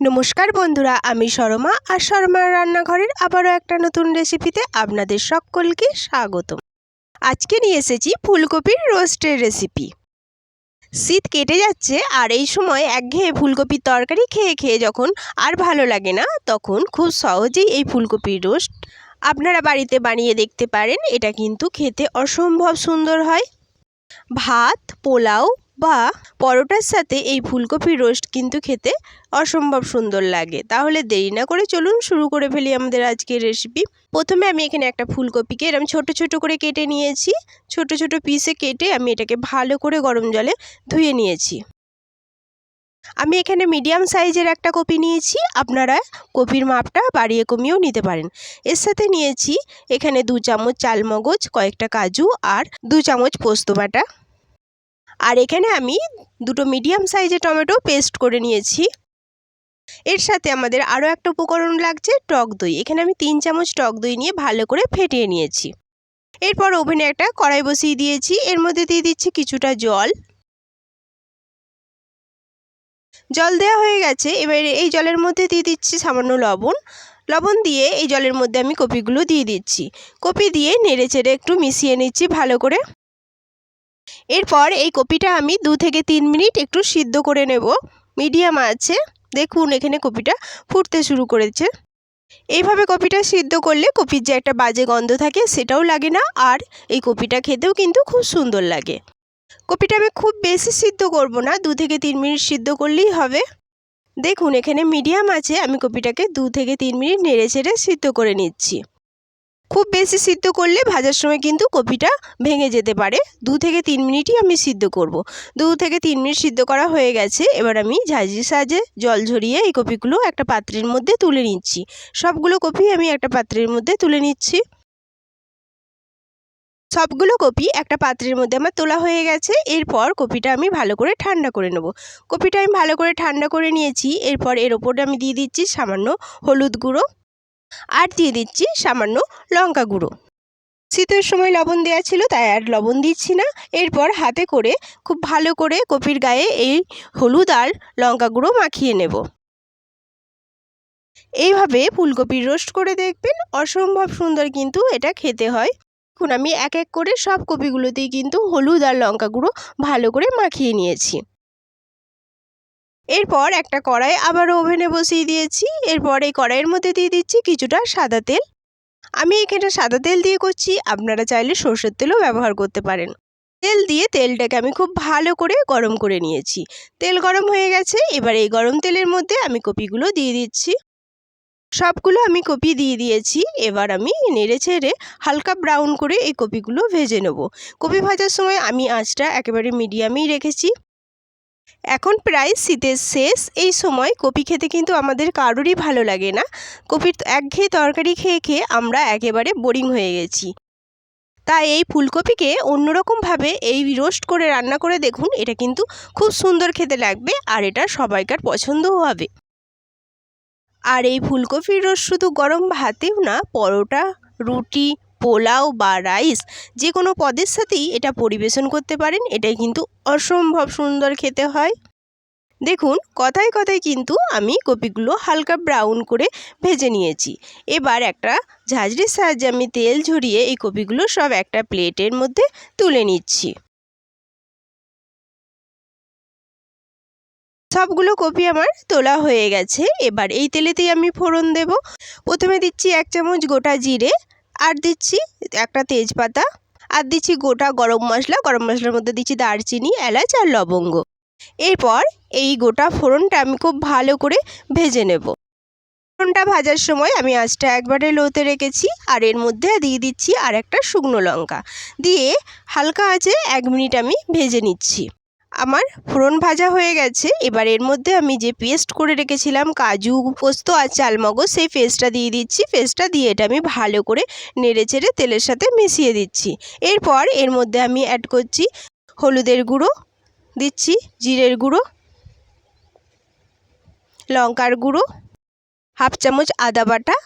নমস্কার বন্ধুরা, আমি শর্মা আর শর্মার রান্নাঘরের আবারও একটা নতুন রেসিপিতে আপনাদের সকলকে স্বাগতম। আজকে নিয়ে এসেছি ফুলকপির রোস্টের রেসিপি শীত কেটে যাচ্ছে আর এই সময় একঘেয়ে ফুলকপির তরকারি খেয়ে খেয়ে যখন আর ভালো লাগে না, তখন খুব সহজেই এই ফুলকপির রোস্ট আপনারা বাড়িতে বানিয়ে দেখতে পারেন। এটা কিন্তু খেতে অসম্ভব সুন্দর হয়। ভাত, পোলাও বা পরোটার সাথে এই ফুলকপির রোস্ট কিন্তু খেতে অসম্ভব সুন্দর লাগে। তাহলে দেরি না করে চলুন শুরু করে ফেলি আমাদের আজকের রেসিপি প্রথমে আমি এখানে একটা ফুলকপিকে এরকম ছোট ছোট করে কেটে নিয়েছি। ছোট ছোট পিসে কেটে আমি এটাকে ভালো করে গরম জলে ধুয়ে নিয়েছি। আমি এখানে মিডিয়াম সাইজের একটা কপি নিয়েছি। আপনারা কপির মাপটা বাড়িয়ে কমিয়েও নিতে পারেন। এর সাথে নিয়েছি এখানে দু চামচ চালমগজ, কয়েকটা কাজু আর দু চামচ পোস্ত বাটা। আর এখানে আমি দুটো মিডিয়াম সাইজের টমেটো পেস্ট করে নিয়েছি। এর সাথে আমাদের আরও একটা উপকরণ লাগছে, টক দই। এখানে আমি তিন চামচ টক দই নিয়ে ভালো করে ফেটিয়ে নিয়েছি। এরপর ওভেনে একটা কড়াই বসিয়ে দিয়েছি। এর মধ্যে দিয়ে দিচ্ছি কিছুটা জল। জল দেওয়া হয়ে গেছে। এবার এই জলের মধ্যে দিয়ে দিচ্ছি সামান্য লবণ। লবণ দিয়ে এই জলের মধ্যে আমি কপিগুলো দিয়ে দিচ্ছি। কপি দিয়ে নেড়ে চেড়ে একটু মিশিয়ে নিচ্ছি ভালো করে। এরপর এই কপিটা আমি দু থেকে তিন মিনিট একটু সিদ্ধ করে নেব। মিডিয়াম আছে। দেখুন, এখানে কপিটা ফুটতে শুরু করেছে। এইভাবে কপিটা সিদ্ধ করলে কপির যে একটা বাজে গন্ধ থাকে সেটাও লাগে না আর এই কপিটা খেতেও কিন্তু খুব সুন্দর লাগে। কপিটা আমি খুব বেশি সিদ্ধ করব না, দু থেকে তিন মিনিট সিদ্ধ করলেই হবে। দেখুন, এখানে মিডিয়াম আছে। আমি কপিটাকে দু থেকে তিন মিনিট নেড়ে ছেড়ে সিদ্ধ করে নিচ্ছি। খুব বেশি সিদ্ধ করলে ভাজার সময় কিন্তু কপিটা ভেঙে যেতে পারে। দু থেকে তিন মিনিটই আমি সিদ্ধ করব। দু থেকে তিন মিনিট সিদ্ধ করা হয়ে গেছে। এবার আমি ঝাঁঝির সাহায্যে জল ঝরিয়ে এই কপিগুলো একটা পাত্রের মধ্যে তুলে নিচ্ছি। সবগুলো কপি আমি একটা পাত্রের মধ্যে তুলে নিচ্ছি। সবগুলো কপি একটা পাত্রের মধ্যে আমার তোলা হয়ে গেছে। এরপর কপিটা আমি ভালো করে ঠান্ডা করে নেব। কপিটা আমি ভালো করে ঠান্ডা করে নিয়েছি। এরপর এর ওপরে আমি দিয়ে দিচ্ছি সামান্য হলুদ গুঁড়ো। আর দিয়ে দিচ্ছি সামান্য লঙ্কা গুঁড়ো। শীতের সময় লবণ দেওয়া ছিল, তাই আর লবণ দিচ্ছি না। এরপর হাতে করে খুব ভালো করে কপির গায়ে এই হলুদ আর লঙ্কা গুঁড়ো মাখিয়ে নেব। এইভাবে ফুলকপির রোস্ট করে দেখবেন, অসম্ভব সুন্দর কিন্তু এটা খেতে হয়। এখন আমি এক এক করে সব কপিগুলোতেই কিন্তু হলুদ আর লঙ্কা গুঁড়ো ভালো করে মাখিয়ে নিয়েছি। এরপর একটা কড়াই আবারও ওভেনে বসিয়ে দিয়েছি। এরপর এই কড়াইয়ের মধ্যে দিয়ে দিচ্ছি কিছুটা সাদা তেল। আমি এখানে সাদা তেল দিয়ে করছি, আপনারা চাইলে সর্ষের তেলও ব্যবহার করতে পারেন। তেল দিয়ে তেলটাকে আমি খুব ভালো করে গরম করে নিয়েছি। তেল গরম হয়ে গেছে, এবার এই গরম তেলের মধ্যে আমি কপিগুলো দিয়ে দিচ্ছি। সবগুলো আমি কপি দিয়ে দিয়েছি, এবার আমি নেড়ে ছেড়ে হালকা ব্রাউন করে এই কপিগুলো ভেজে নেব। কপি ভাজার সময় আমি আঁচটা একেবারে মিডিয়ামেই রেখেছি। এখন প্রায় শীতের শেষ। এই সময় কপি খেতে কিন্তু আমাদের কারোরই ভালো লাগে না। কপির একঘেয়ে তরকারি খেয়ে খেয়ে আমরা একেবারে বোরিং হয়ে গেছি। তাই এই ফুলকপিকে অন্যরকমভাবে এই রোস্ট করে রান্না করে দেখুন, এটা কিন্তু খুব সুন্দর খেতে লাগবে আর এটা সবাইকার পছন্দও হবে। আর এই ফুলকপির রোস্ট শুধু গরম ভাতেও না, পরোটা, রুটি পোলাও বা রাইস যে কোনো পদের সাথেই এটা পরিবেশন করতে পারেন। এটাই কিন্তু অসম্ভব সুন্দর খেতে হয়। দেখুন, কথায় কথায় কিন্তু আমি কপিগুলো হালকা ব্রাউন করে ভেজে নিয়েছি। এবার একটা ঝাঁঝরির সাহায্যে আমি তেল ঝরিয়ে এই কপিগুলো সব একটা প্লেটের মধ্যে তুলে নিচ্ছি। সবগুলো কপি আমার তোলা হয়ে গেছে। এবার এই তেলেতেই আমি ফোড়ন দেব। প্রথমে দিচ্ছি এক চামচ গোটা জিরে। আর দিচ্ছি একটা তেজপাতা আর দিচ্ছি গোটা গরম মশলা। গরম মশলার মধ্যে দিচ্ছি দারচিনি, এলাচ আর লবঙ্গ। এরপর এই গোটা ফোড়নটা আমি খুব ভালো করে ভেজে নেব। ফোড়নটা ভাজার সময় আমি আঁচটা একবারে লোতে রেখেছি আর এর মধ্যে দিয়ে দিচ্ছি আর একটা শুকনো লঙ্কা। দিয়ে হালকা আঁচে এক মিনিট আমি ভেজে নিচ্ছি। আমার ফোড়ন ভাজা হয়ে গেছে। এবার এর মধ্যে আমি যে পেস্ট করে রেখেছিলাম, কাজু পোস্ত আর চালমগজ, সেই পেস্টটা দিয়ে দিচ্ছি। পেস্টটা দিয়ে এটা আমি ভালো করে নেড়ে চেড়ে তেলের সাথে মিশিয়ে দিচ্ছি। এরপর এর মধ্যে আমি অ্যাড করছি হলুদের গুঁড়ো, দিচ্ছি জিরের গুঁড়ো, লঙ্কার গুঁড়ো, হাফ চামচ আদা বাটা।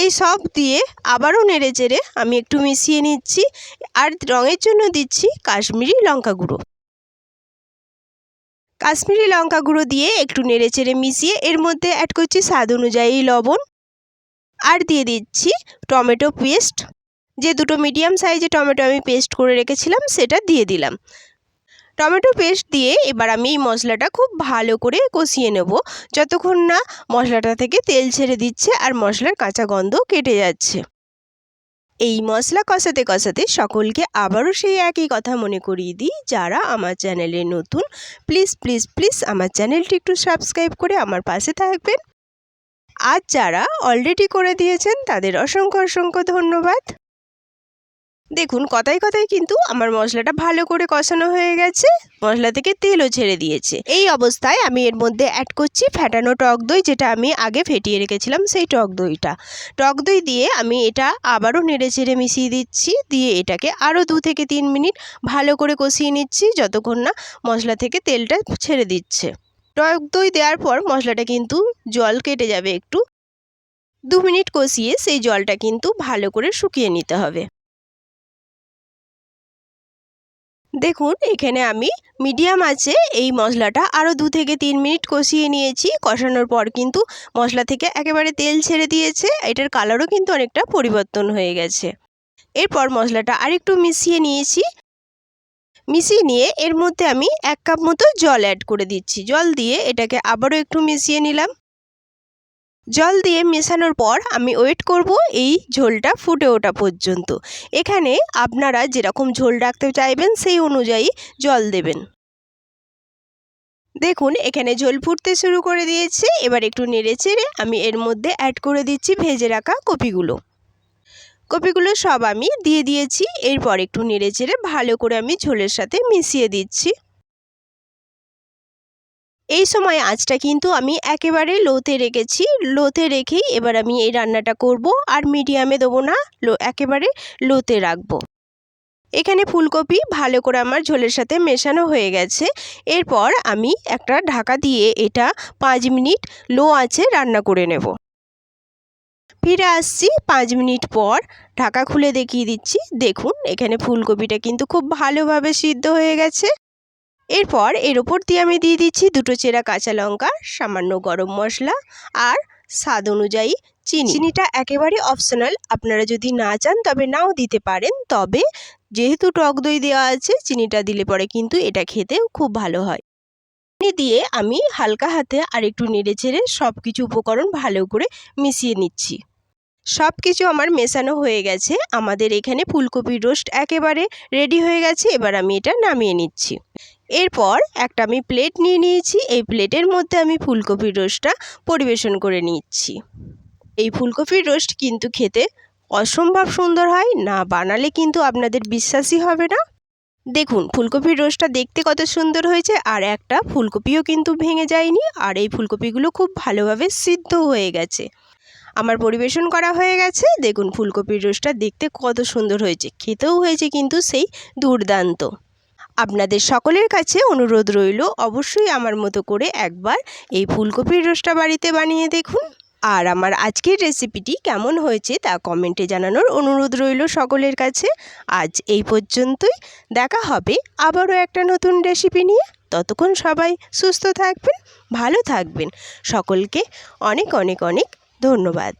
এই সব দিয়ে আবারও নেড়ে চেড়ে আমি একটু মিশিয়ে নিচ্ছি। আর রঙের জন্য দিচ্ছি কাশ্মীরি লঙ্কা গুঁড়ো। কাশ্মীরি লঙ্কা গুঁড়ো দিয়ে একটু নেড়ে চেড়ে মিশিয়ে এর মধ্যে অ্যাড করছি স্বাদ অনুযায়ী লবণ। আর দিয়ে দিচ্ছি টমেটো পেস্ট। যে দুটো মিডিয়াম সাইজে টমেটো আমি পেস্ট করে রেখেছিলাম, সেটা দিয়ে দিলাম। টমেটো পেস্ট দিয়ে এবার আমি এই মশলাটা খুব ভালো করে কষিয়ে নেব। যতক্ষণ না মশলাটা থেকে তেল ছেড়ে দিচ্ছে আর মশলার কাঁচা গন্ধ কেটে যাচ্ছে। এই মশলা কষাতে কষাতে সকলকে আবারও সেই একই কথা মনে করিয়ে দিই। যারা আমার চ্যানেলে নতুন প্লিজ প্লিজ প্লিজ আমার চ্যানেলটি একটু সাবস্ক্রাইব করে আমার পাশে থাকবেন। আর যারা অলরেডি করে দিয়েছেন, তাদের অসংখ্য অসংখ্য ধন্যবাদ। দেখুন, কথায় কথায় কিন্তু আমার মশলাটা ভালো করে কষানো হয়ে গেছে। মশলা থেকে তেলও ছেড়ে দিয়েছে। এই অবস্থায় আমি এর মধ্যে অ্যাড করছি ফ্যাটানো টক দই, যেটা আমি আগে ফেটিয়ে রেখেছিলাম সেই টক দইটা। টক দই দিয়ে আমি এটা আবারও নেড়ে চেড়ে মিশিয়ে দিচ্ছি। দিয়ে এটাকে আরও দু থেকে তিন মিনিট ভালো করে কষিয়ে নিচ্ছি, যতক্ষণ না মশলা থেকে তেলটা ছেড়ে দিচ্ছে। টক দই দেওয়ার পর মশলাটা কিন্তু জল কেটে যাবে একটু। দু মিনিট কষিয়ে সেই জলটা কিন্তু ভালো করে শুকিয়ে নিতে হবে। দেখুন, এখানে আমি মিডিয়াম আছে, এই মশলাটা আরও দু থেকে তিন মিনিট কষিয়ে নিয়েছি। কষানোর পর কিন্তু মশলা থেকে একেবারে তেল ছেড়ে দিয়েছে, এটার কালারও কিন্তু অনেকটা পরিবর্তন হয়ে গেছে। এরপর মশলাটা আরেকটু মিশিয়ে নিয়েছি। মিশিয়ে নিয়ে এর মধ্যে আমি এক কাপ মতো জল অ্যাড করে দিচ্ছি। জল দিয়ে এটাকে আবারও একটু মিশিয়ে নিলাম। জল দিয়ে মেশানোর পর আমি ওয়েট করব এই ঝোলটা ফুটে ওঠা পর্যন্ত। এখানে আপনারা যেরকম ঝোল রাখতে চাইবেন সেই অনুযায়ী জল দেবেন। দেখুন, এখানে ঝোল ফুটতে শুরু করে দিয়েছে। এবার একটু নেড়ে চেড়ে আমি এর মধ্যে অ্যাড করে দিচ্ছি ভেজে রাখা কপিগুলো। কপিগুলো সব আমি দিয়ে দিয়েছি। এরপর একটু নেড়ে চেড়ে ভালো করে আমি ঝোলের সাথে মিশিয়ে দিচ্ছি। এই সময় আঁচটা কিন্তু আমি একেবারে লোতে রেখেছি। লোতে রেখেই এবার আমি এই রান্নাটা করব আর মিডিয়ামে দেবো না, লো, একেবারে লোতে রাখব। এখানে ফুলকপি ভালো করে আমার ঝোলের সাথে মেশানো হয়ে গেছে। এরপর আমি একটা ঢাকা দিয়ে এটা পাঁচ মিনিট লো আছে রান্না করে নেব। ফিরে আসছি পাঁচ মিনিট পর, ঢাকা খুলে দেখিয়ে দিচ্ছি। দেখুন, এখানে ফুলকপিটা কিন্তু খুব ভালোভাবে সিদ্ধ হয়ে গেছে। এরপর এর ওপর দিয়ে আমি দিয়ে দিচ্ছি দুটো চেরা কাঁচা লঙ্কা, সামান্য গরম মশলা আর স্বাদ অনুযায়ী চিনি। চিনিটা একেবারে অপশনাল আপনারা যদি না চান তবে নাও দিতে পারেন। তবে যেহেতু টক দই দেওয়া আছে, চিনিটা দিলে পরে কিন্তু এটা খেতে খুব ভালো হয়। চিনি দিয়ে আমি হালকা হাতে আর একটু নেড়ে চেড়ে সব কিছু উপকরণ ভালো করে মিশিয়ে নিচ্ছি। সব কিছু আমার মেশানো হয়ে গেছে। আমাদের এখানে ফুলকপির রোস্ট একেবারে রেডি হয়ে গেছে। এবার আমি এটা নামিয়ে নিচ্ছি। এরপর একটা আমি প্লেট নিয়ে নিয়েছি। এই প্লেটের মধ্যে আমি ফুলকপির রোস্টটা পরিবেশন করে নিচ্ছি। এই ফুলকপির রোস্ট কিন্তু খেতে অসম্ভব সুন্দর হয়, না বানালে কিন্তু আপনাদের বিশ্বাসই হবে না। দেখুন, ফুলকপির রোস্টটা দেখতে কত সুন্দর হয়েছে আর একটা ফুলকপিও কিন্তু ভেঙে যায়নি আর এই ফুলকপিগুলো খুব ভালোভাবে সিদ্ধ হয়ে গেছে। আমার পরিবেশন করা হয়ে গেছে। দেখুন, ফুলকপির রোস্টটা দেখতে কত সুন্দর হয়েছে। খেতেও হয়েছে কিন্তু সেই দুর্দান্ত। আপনাদের সকলের কাছে অনুরোধ রইল অবশ্যই আমার মতো করে একবার এই ফুলকপির রোস্টটা বাড়িতে বানিয়ে দেখুন। আর আমার আজকের রেসিপিটি কেমন হয়েছে তা কমেন্টে জানানোর অনুরোধ রইল সকলের কাছে। আজ এই পর্যন্তই। দেখা হবে আবারও একটা নতুন রেসিপি নিয়ে। ততক্ষণ সবাই সুস্থ থাকবেন, ভালো থাকবেন। সকলকে অনেক অনেক অনেক ধন্যবাদ।